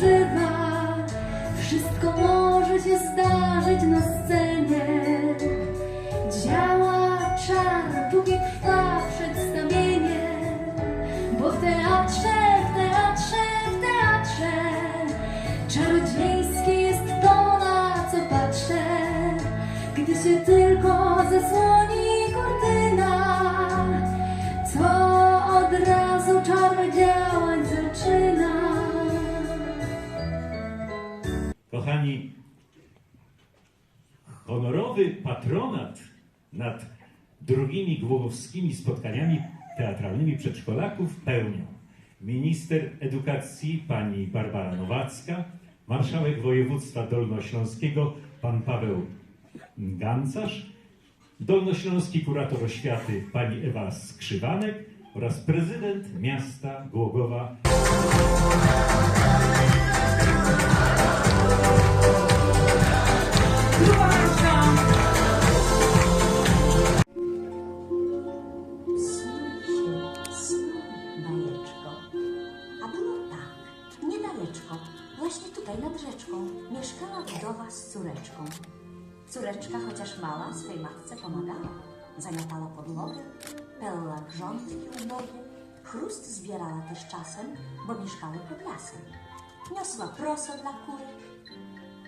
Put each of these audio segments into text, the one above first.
przeżywa. Wszystko może się zdarzyć na scenie. Patronat nad drugimi głogowskimi spotkaniami teatralnymi przedszkolaków pełnią minister edukacji pani Barbara Nowacka, marszałek województwa dolnośląskiego pan Paweł Gancarz, dolnośląski kurator oświaty pani Ewa Skrzywanek oraz prezydent miasta Głogowa Zamiatała podłogę, pełna grządki ubogie, chrust zbierała też czasem, bo mieszkały pod lasem. Niosła proso dla kury,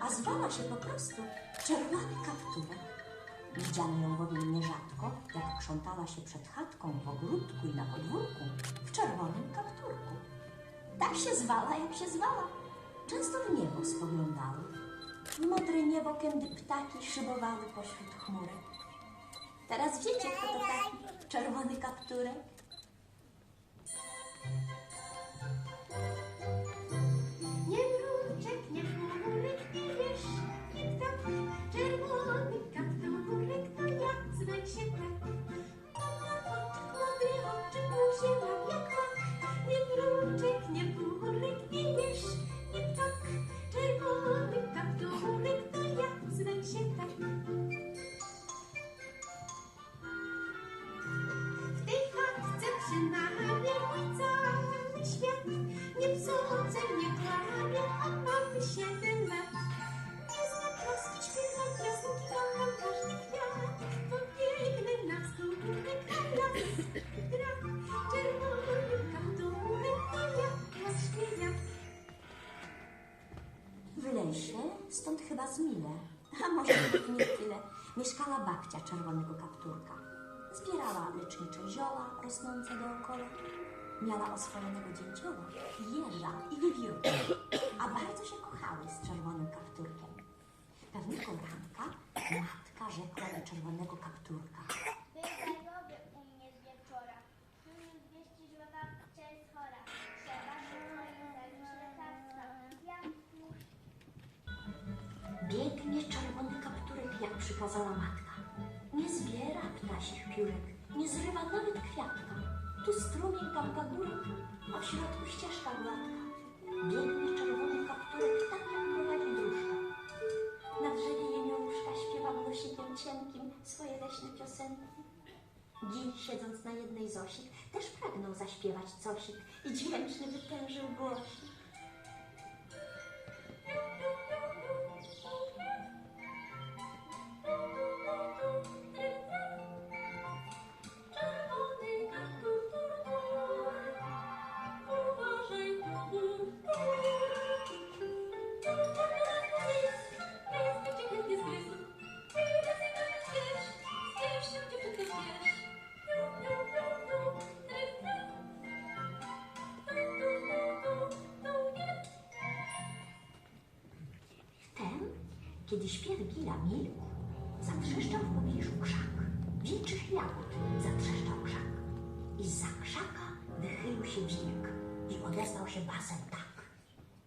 a zwała się po prostu czerwony kapturek. Widziano ją bowiem nierzadko, jak krzątała się przed chatką w ogródku i na podwórku w czerwonym kapturku. Tak się zwała, jak się zwała. Często w niebo spoglądały. W modre niebo, kiedy ptaki szybowały pośród chmurek. Teraz wiecie, kto to taki czerwony kapturek? Mile, a może nawet nie tyle, mieszkała babcia czerwonego kapturka. Zbierała lecznicze zioła rosnące dookoła. Miała oswojonego dzięcioła, jeża i wiewiórkę, a bardzo się kochały z czerwonym kapturkiem. Pewnego ranka matka rzekła do czerwonego kapturka. Przykazała matka. Nie zbiera ptasich piórek, nie zrywa nawet kwiatka. Tu strumień tam gagurek, a w środku ścieżka gładka. Biegnie czerwony kapturek, tak jak prowadzi dróżka. Na drzewie jeniuszka śpiewa głosikiem cienkim swoje leśne piosenki. Dziś, siedząc na jednej z osik, też pragnął zaśpiewać cosik i dźwięczny wytężył głosik. Kiedy śpiew Gila milkł, zatrzeszczał w pobliżu krzak. Wilczych jagód zatrzeszczał krzak. I za krzaka wychylił się wilk i odezwał się basem tak.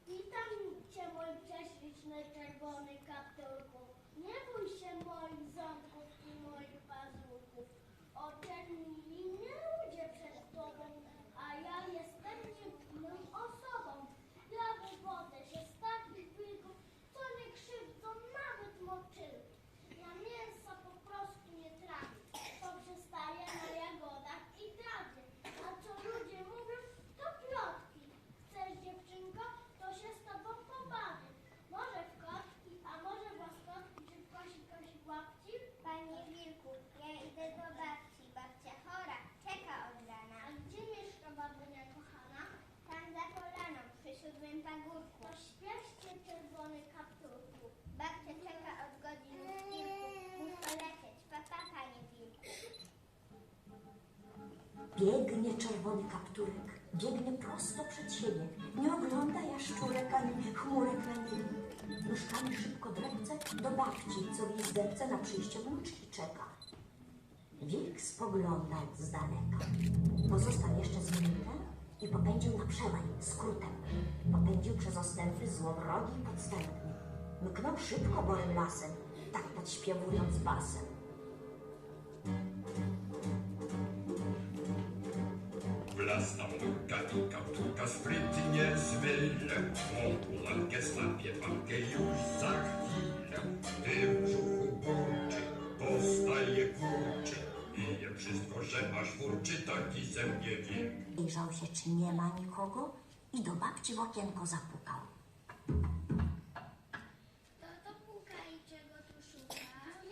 Witam cię, mój prześliczny czerwony kapturku. Nie bój się moich ząbków i moich pazurków. Oczernili mnie ludzie przed tobą, a ja jestem dziwną osobą. Ja wywodzę się z takich wilków, co nie krzywdzą nawet moczylki. Ja mięsa po prostu nie trawię, poprzestaję na jagodach i trawie. A co ludzie mówią, to plotki. Chcesz dziewczyno górku. Pośpieszcie, czerwony kapturku. Babcia czeka od godzin kilku. Muszę lecieć. Papa, panie wilku. Biegnie czerwony kapturek, biegnie prosto przed siebie. Nie ogląda jaszczurek ani chmurek na niebie. Nóżkami szybko drepce do babci, co w izdebce na przyjście wnuczki czeka. Wilk spoglądał z daleka. Pozostał jeszcze z minutę i popędził na przełaj skrótem. Popędził przez ostępy złowrogi i podstępny. Mknął szybko borym lasem, tak podśpiewując basem. Wlazła murka i kapturka sprytnie zmyle. Mąku ładkę slapie papkę już za chwilę. W brzuchu burczy, postaje kurczy. Je wszystko, że masz furczy, taki zębie wilk. Wyjrzał się, czy nie ma nikogo i do babci w okienko zapukał. To to puka i czego tu szuka?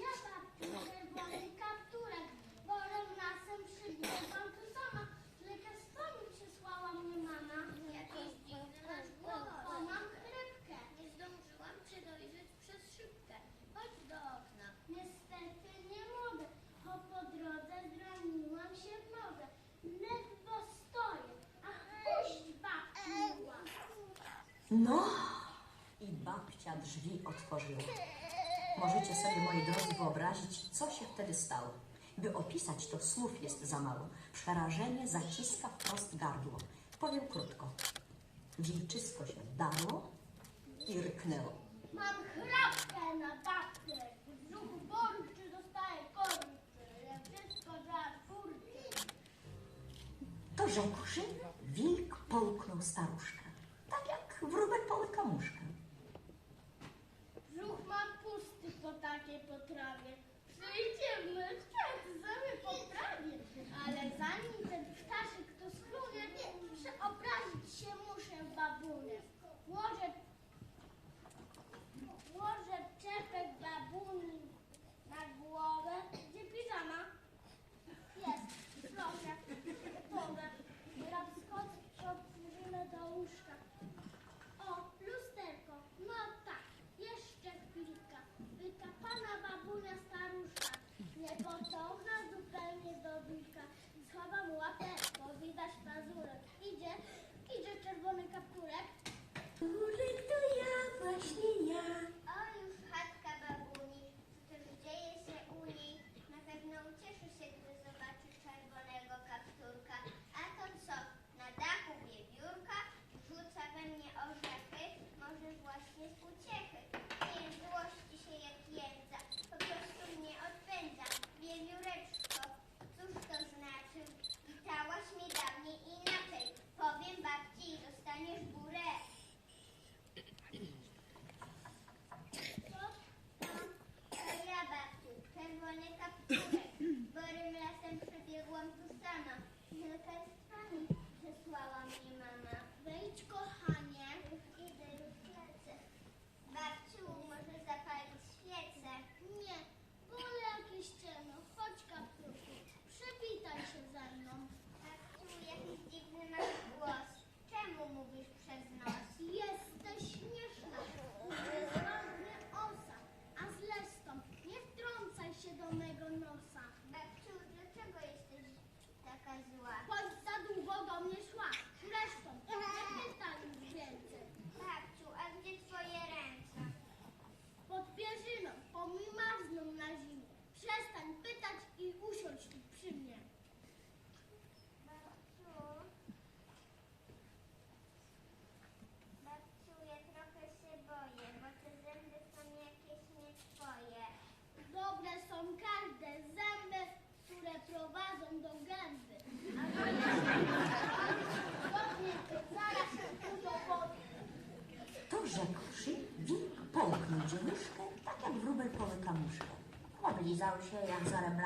Ja babciu, czerwony kapturek. Borą lasem przybiegłam tu sama. Z lekarstwami przysłała mnie mama. Jakiś dziwny masz głos. O, mam chrypkę. Nie zdążyłam cię dojrzeć przez szybkę. Chodź do okna. Niestety nie mogę, bo po drodze zraniłam się w nogę. Ledwo stoję. Ach, puść babci miła. No! I babcia drzwi otworzyła. Możecie sobie, moi drodzy, wyobrazić, co się wtedy stało. By opisać to, słów jest za mało. Przerażenie zaciska wprost gardło. Powiem krótko. Wilczysko się darło i ryknęło. Mam chrapkę na babkę, w brzuchu burczy, dostaję korczy, ja wszystko. To rzekłszy, wilk połknął staruszkę. Tak wróbel połyka muszkę. Brzuch mam pusty po takiej potrawie. Przyjdziemy, czas zamy poprawię, ale zanim ten ptaszek to schlunie, przeobrazić się muszę babunę.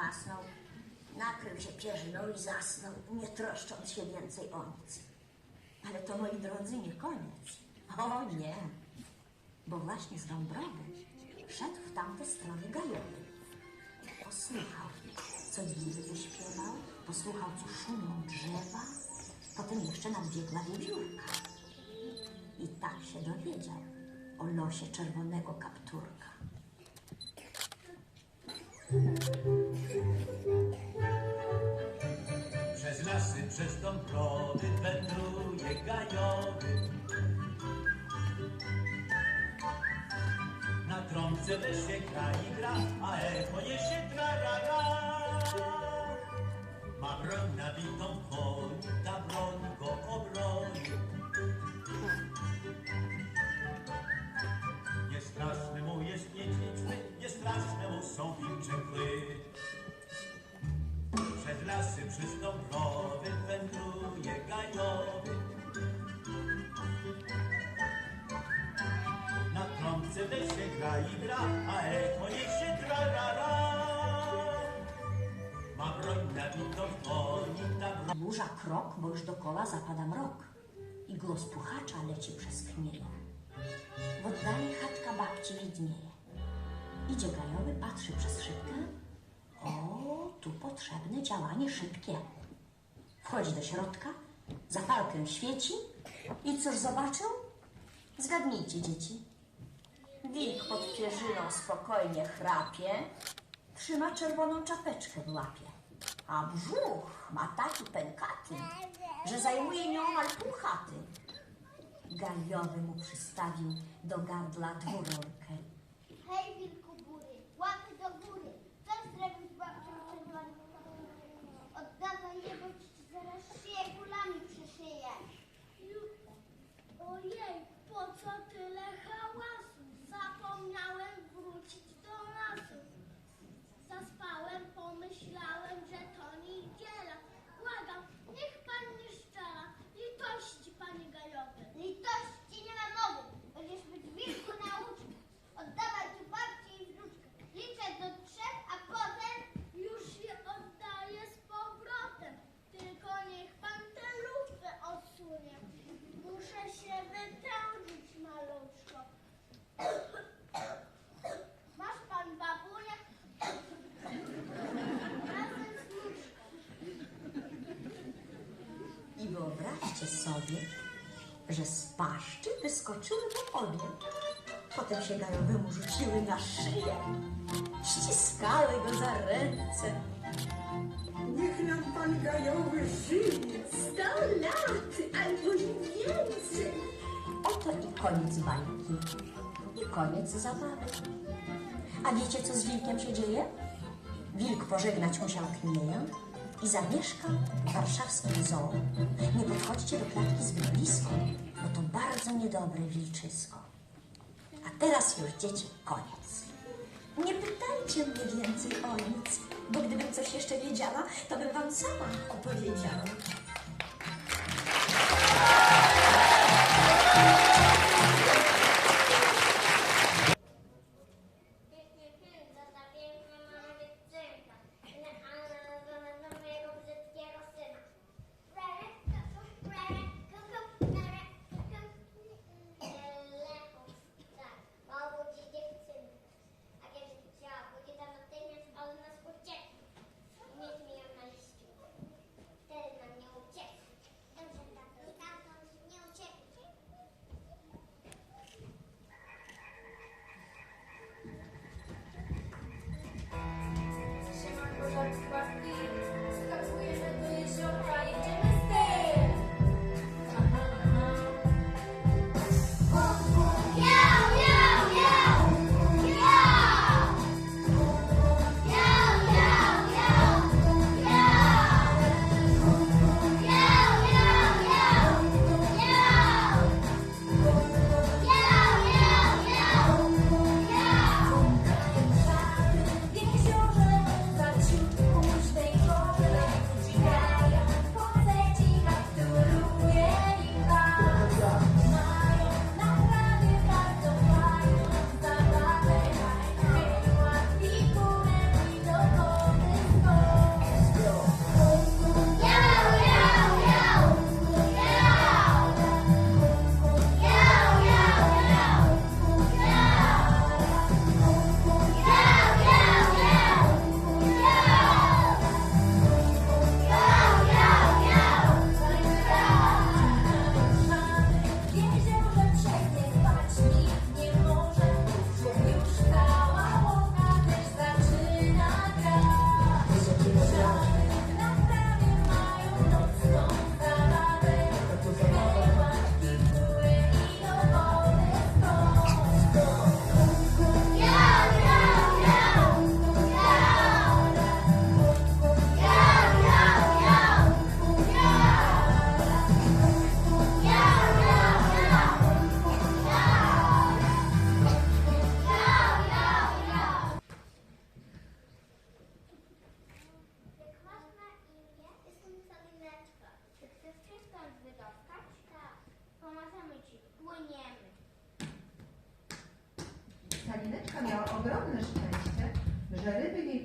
Lasnął, nakrył się pierzyną i zasnął, nie troszcząc się więcej o nic. Ale to, moi drodzy, nie koniec. O nie, bo właśnie z Dąbrowy szedł w tamte strony gajowy. Posłuchał, co wilk wyśpiewał, posłuchał, co szumią drzewa, potem jeszcze nadbiegła wiewiórka. I tak się dowiedział o losie czerwonego kapturka. Przez dąbrowy wędruje gajowy. Na trąbce też się gra i gra, a echo niesie trarara. Ma broń nabitą w koni, ta broń go obroni. Nie straszny mu jest niedźwiedźmy, nie straszne mu są wilcze kły. Przez lasy przystąprowy wędruje gajowy. Na trąbce też się gra i gra, a echo niech się trarara. Ma broń nabitą w koni, ta broń Burza krok, bo już dokoła zapada mrok i głos puchacza leci przez chmiele. W oddali chatka babci widnieje. Idzie gajowy, patrzy przez szybkę. O, tu potrzebne działanie szybkie. Wchodzi do środka, zapalkę świeci i cóż zobaczył? Zgadnijcie, dzieci. Wilk pod pierzyną spokojnie chrapie, trzyma czerwoną czapeczkę w łapie, a brzuch ma taki pękaty, że zajmuje nieomal pół chaty. Gajowy mu przystawił do gardla dwururkę. Hej, wilku bury, łapy do góry. Co zrobić z babcią czerwoną? Oddawaj je, bo ci zaraz szyję kulami przyszyję. Ojej, po co tyle hałasu? Zapomniałem wrócić do lasu. Zaspałem, pomyślałem, że to niedziela. Błagam, niech pan nie szczela. Litości, panie gajowy. Litości nie ma mowy. Będziesz być wilku nauczny. Oddawaj tu babci i wnuczkę. Liczę do trzech, a potem już je oddaję z powrotem. Tylko niech pan tę lufę odsunie. Muszę się wytężyć, maluszko. Masz pan babunię? Razem z wnuczką. I wyobraźcie sobie, że z paszczy wyskoczyły mu obie. Potem się gajowemu rzuciły na szyję, ściskały go za ręce. Niech nam pan gajowy żyje sto lat albo i więcej. Oto i koniec bajki. I koniec zabawy. A wiecie, co z wilkiem się dzieje? Wilk pożegnać musiał knieję i zamieszkał w warszawskim zoo. Nie podchodźcie do klatki zbyt blisko, bo to bardzo niedobre wilczysko. A teraz już, dzieci, koniec. Nie pytajcie mnie więcej o nic, bo gdybym coś jeszcze wiedziała, to bym wam sama opowiedziała.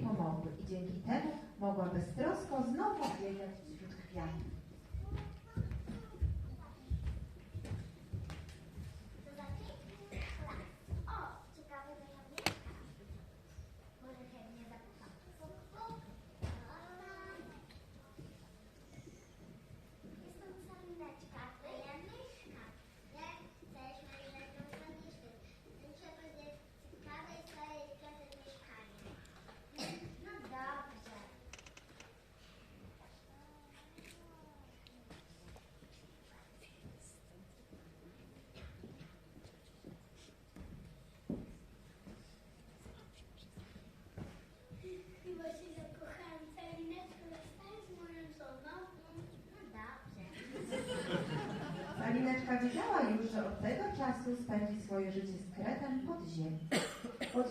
Pomogły i dzięki temu mogła beztrosko znowu biegać wśród kwiatów. Salineczka wiedziała już, że od tego czasu spędzi swoje życie z Kretem pod ziemią. Pod.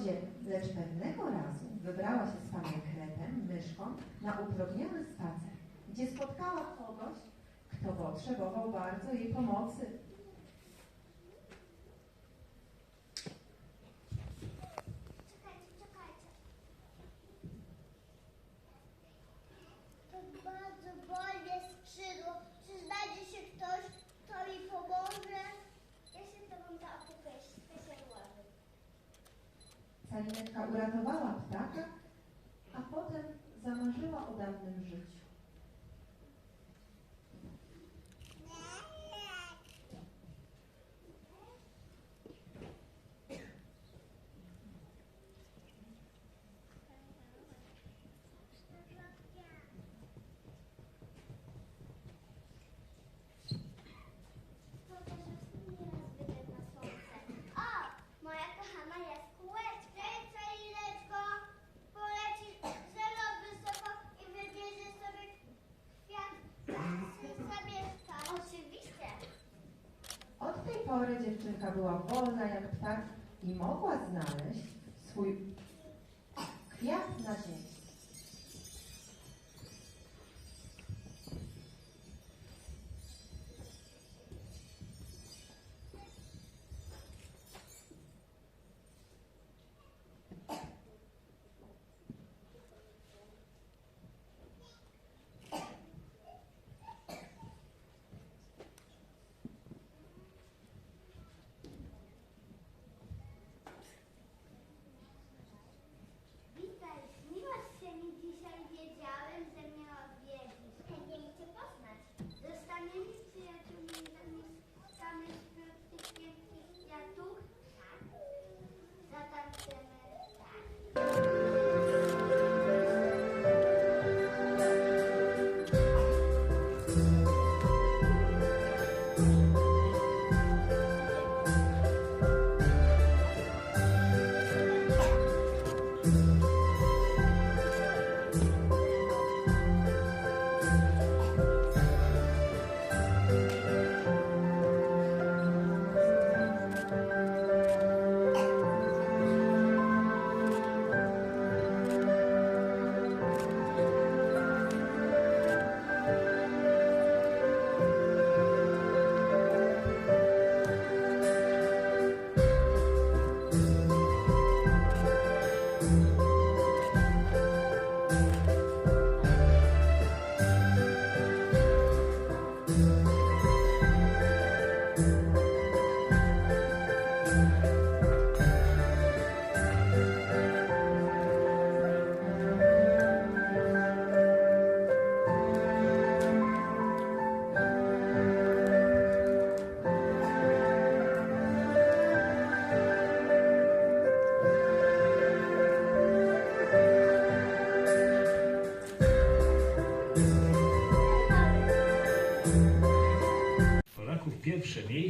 Lecz pewnego razu wybrała się z panem Kretem, myszką, na upragniony spacer, gdzie spotkała kogoś, kto potrzebował bardzo jej pomocy. Czekajcie, czekajcie. To bardzo boli skrzydło. Czy znajdzie się ktoś, kto mi pomoże? Ja się tobą zaopiekuję, wszystko się ułoży. Salineczka uratowała ptaka, a potem zamarzyła o dawnym życiu. Dziewczynka była wolna jak ptak i mogła znaleźć swój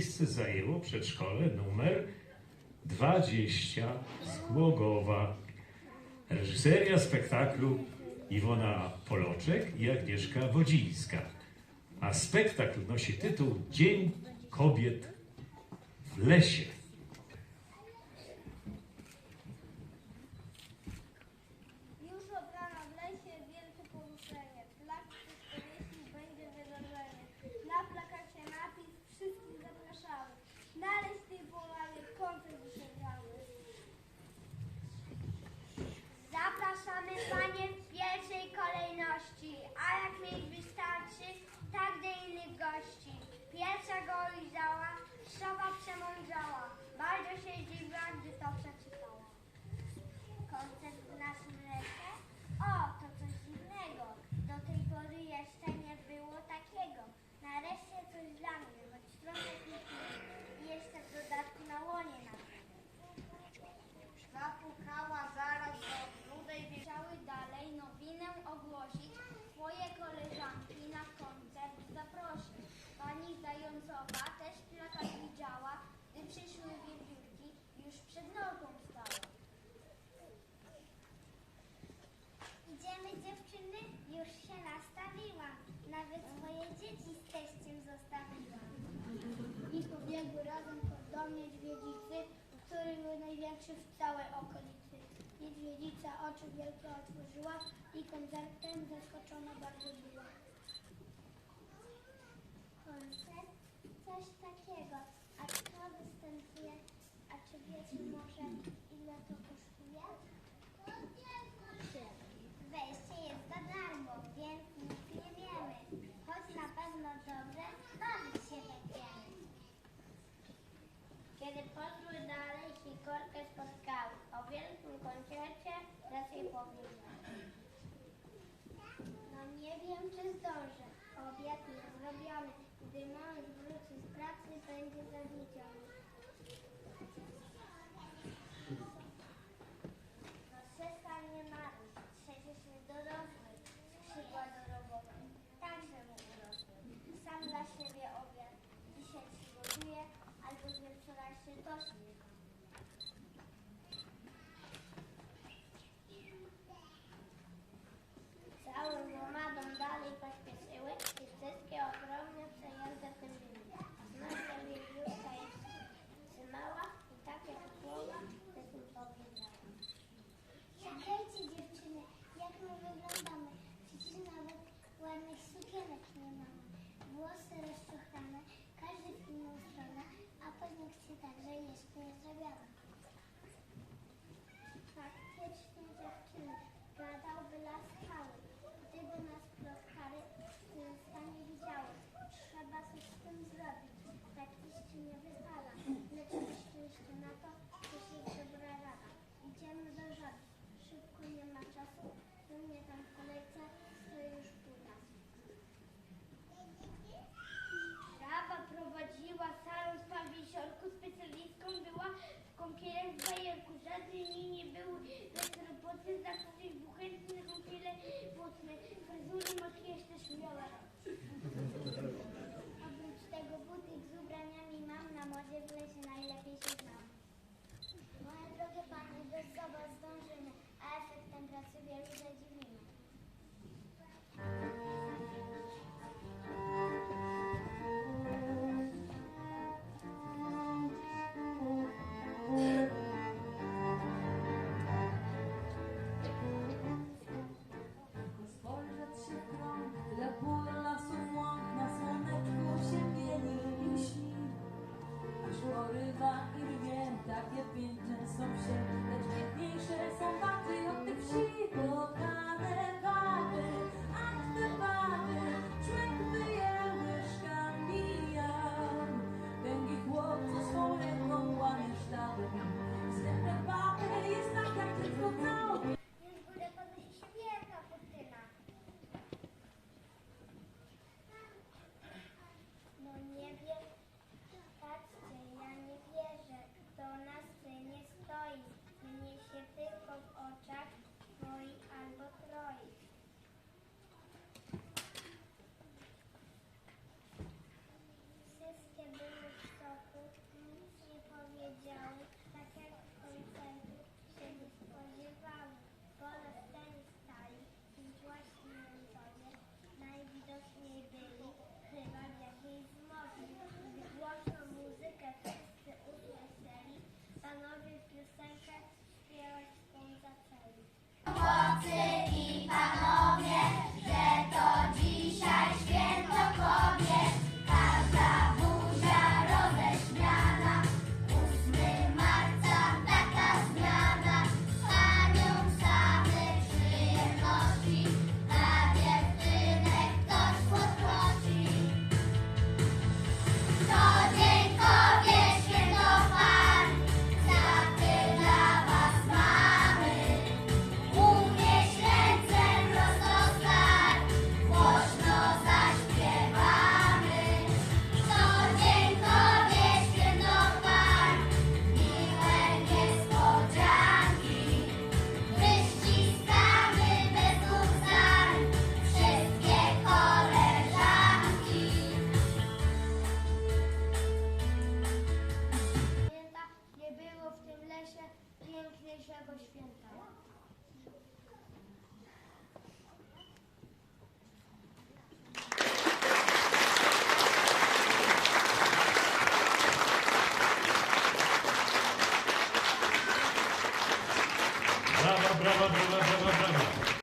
miejsce zajęło przedszkole numer 20 z Głogowa. Reżyseria spektaklu Iwona Poloczek i Agnieszka Wodzińska. A spektakl nosi tytuł Dzień Kobiet w lesie. biegły razem do niedźwiedzicy, który był największy w całej okolicy. Niedźwiedzica oczy wielkie otworzyła i koncertem zaskoczona bardzo była. Koncert? Coś takiego. A kto występuje? A czy wiecie może... nie powinnam. No nie wiem, czy zdążę. Obiad nie zrobiony. Gdy mąż wróci z pracy, będzie zawiniony. No przestań nie marzyć, przecież jest dorosły. Skrzydła do roboty. Także mu urosły. Sam dla siebie obiad. Dzisiaj ci gotuję, albo z wieczora się tośnie. Anne razy nie były bezrobotne, za których był chętny tyle płotne. Fryzury, makijaż też miała. Oprócz tego butik z ubraniami mam, na modzie w lesie najlepiej się znam. Moje drogie panie, bez zdążymy, a efektem pracy wielu rzeczy